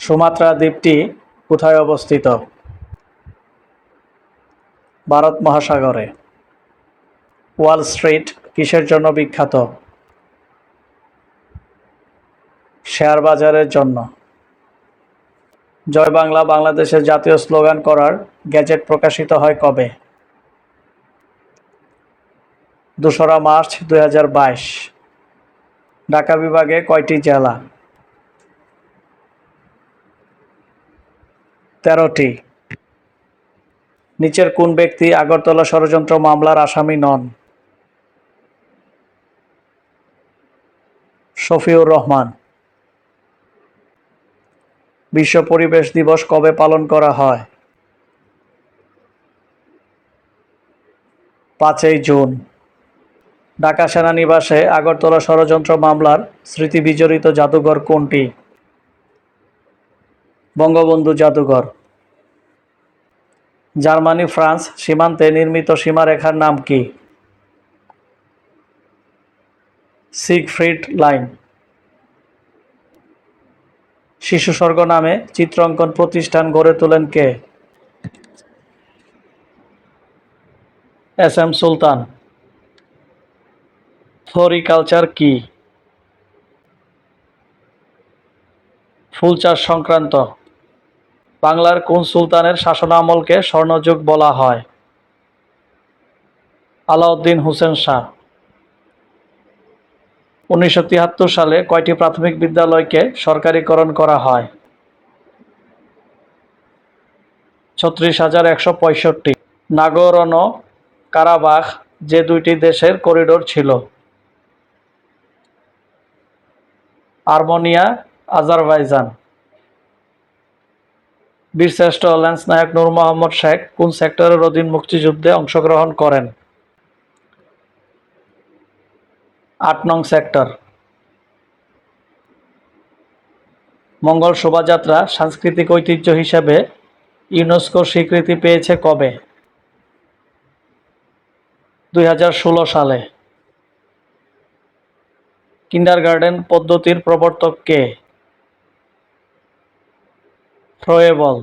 Sumatra দ্বীপটি কোথায় অবস্থিত? ভারত মহাসাগরে। ওয়াল স্ট্রিট কিসের জন্য বিখ্যাত? শেয়ার বাজারের জন্য। জয় বাংলা বাংলাদেশের জাতীয় স্লোগান করার গ্যাজেট প্রকাশিত হয় কবে? দোসরা মার্চ দুই হাজার বাইশ। ঢাকা বিভাগে কয়টি জেলা? তেরোটি। নিচের কোন ব্যক্তি আগরতলা ষড়যন্ত্র মামলার আসামি নন? শফিউর রহমান। বিশ্ব পরিবেশ দিবস কবে পালন করা হয়? পাঁচই জুন। ঢাকা সেনানিবাসে আগরতলা ষড়যন্ত্র মামলার স্মৃতি বিজড়িত জাদুঘর কোনটি? বঙ্গবন্ধু জাদুঘর। জার্মানি, ফ্রান্স সীমান্তে নির্মিত সীমারেখার নাম কি? Siegfried line. শিশু স্বর্গ নামে চিত্রাঙ্কন প্রতিষ্ঠান গড়ে তোলেন কে? S M Sultan. ফ্লোরিকালচার কি? ফুল চাষ সংক্রান্ত। বাংলার কোন সুলতানের শাসনামলকে স্বর্ণযুগ বলা হয়? আলাউদ্দিন হোসেন শাহ। উনিশশো তিয়াত্তর সালে কয়টি প্রাথমিক বিদ্যালয়কে সরকারিকরণ করা হয়? ছত্রিশ হাজার একশো পঁয়ষট্টি। নাগরণ কারাবাখ যে দুইটি দেশের করিডোর ছিল। Armenia, Azerbaijan. বীরশ্রেষ্ঠ ল্যান্স নায়ক নূর মোহাম্মদ শেখ কোন সেক্টরের অধীন মুক্তিযুদ্ধে অংশগ্রহণ করেন? আট নং সেক্টর। মঙ্গল শোভাযাত্রা সাংস্কৃতিক ঐতিহ্য হিসেবে ইউনেস্কো স্বীকৃতি পেয়েছে কবে? দুই হাজার ষোলো সালে। কিন্ডারগার্টেন পদ্ধতির প্রবর্তক কে? ফ্রোয়েবল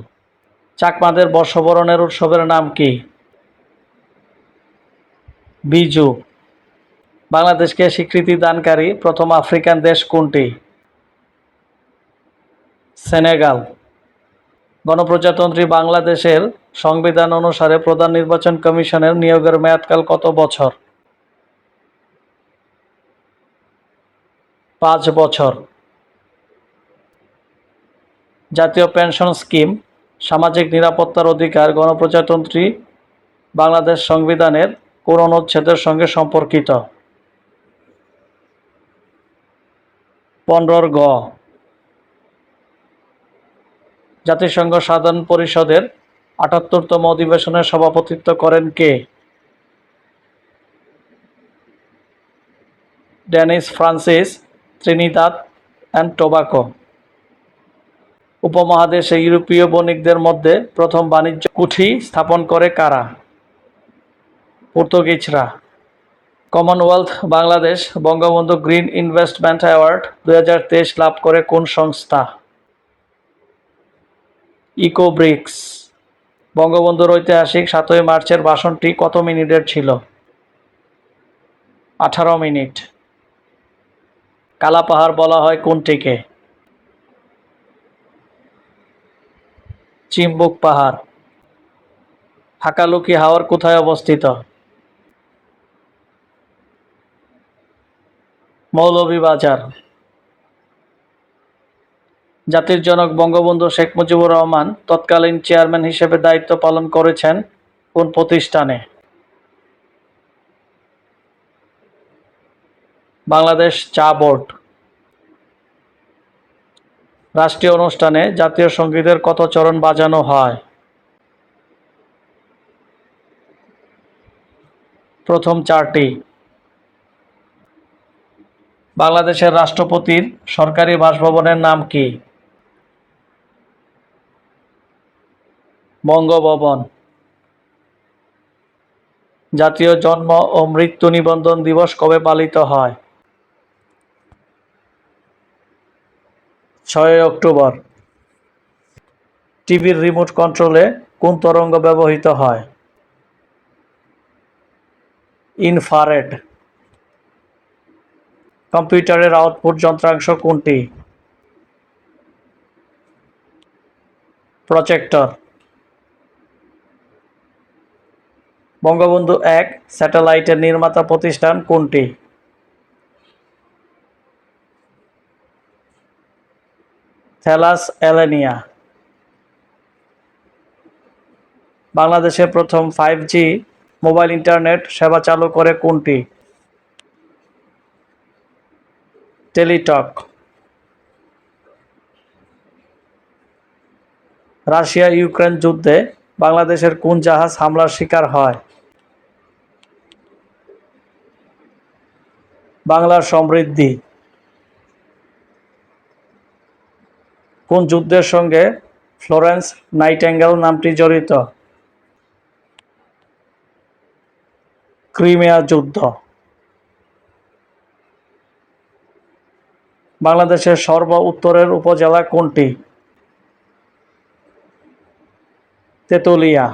চাকমাদের বর্ষবরণের উৎসবের নাম কি? বিজু। বাংলাদেশকে স্বীকৃতি দানকারী প্রথম আফ্রিকান দেশ কোনটি? সেনেগাল। গণপ্রজাতন্ত্রী বাংলাদেশের সংবিধান অনুসারে প্রধান নির্বাচন কমিশনের নিয়োগের মেয়াদকাল কত বছর? পাঁচ বছর। জাতীয় পেনশন স্কিম, সামাজিক নিরাপত্তার অধিকার, গণপ্রজাতন্ত্রী, বাংলাদেশ সংবিধানের কোন অনুচ্ছেদের সঙ্গে সম্পর্কিত। পনেরোর গ। জাতিসংঘ সাধারণ পরিষদের আটাত্তরতম অধিবেশনের সভাপতিত্ব করেন কে? Dennis Francis, Trinidad and Tobago. উপমহাদেশে ইউরোপীয় বণিকদের মধ্যে প্রথম বাণিজ্য কুঠি স্থাপন করে কারা? পর্তুগিজরা। Commonwealth Bangladesh Bangabandhu green investment award দু হাজার তেইশ লাভ করে কোন সংস্থা? ইকোব্রিক্স। বঙ্গবন্ধুর ঐতিহাসিক সাতই মার্চের ভাষণটি কত মিনিটের ছিল? আঠারো মিনিট। কালাপাহাড় বলা হয় কোনটিকে? চিম্বুক পাহাড়। হাকালুকি হাওর কোথায় অবস্থিত? মৌলভীবাজার। জাতির জনক বঙ্গবন্ধু শেখ মুজিবুর রহমান তৎকালীন চেয়ারম্যান হিসেবে দায়িত্ব পালন করেছেন কোন প্রতিষ্ঠানে? বাংলাদেশ চা বোর্ড। রাষ্ট্রীয় অনুষ্ঠানে জাতীয় সঙ্গীতের কত চরণ বাজানো হয়। প্রথম চারটি। বাংলাদেশের রাষ্ট্রপতির সরকারি বাসভবনের নাম কি? বঙ্গভবন। জাতীয় জন্ম ও মৃত্যু নিবন্ধন দিবস কবে পালিত হয়? ছয় অক্টোবর। টিভির রিমোট কন্ট্রোলে কোন তরঙ্গ ব্যবহৃত হয়? ইনফ্রারেড। কম্পিউটারের আউটপুট যন্ত্রাংশ কোনটি? প্রজেক্টর। বঙ্গবন্ধু এক স্যাটেলাইটের নির্মাতা প্রতিষ্ঠান কোনটি? থ্যালাস অ্যালেনিয়া বাংলাদেশে প্রথম ফাইভ জি মোবাইল ইন্টারনেট সেবা চালু করে কোনটি? টেলিটক। রাশিয়া ইউক্রেন যুদ্ধে বাংলাদেশের কোন জাহাজ হামলার শিকার হয়? বাংলার সমৃদ্ধি। কোন যুদ্ধের সঙ্গে ফ্লোরেন্স নাইটেঙ্গেল নামটি জড়িত? ক্রিমিয়া যুদ্ধ। বাংলাদেশের সর্ব উত্তরের উপজেলা কোনটি? তেতুলিয়া।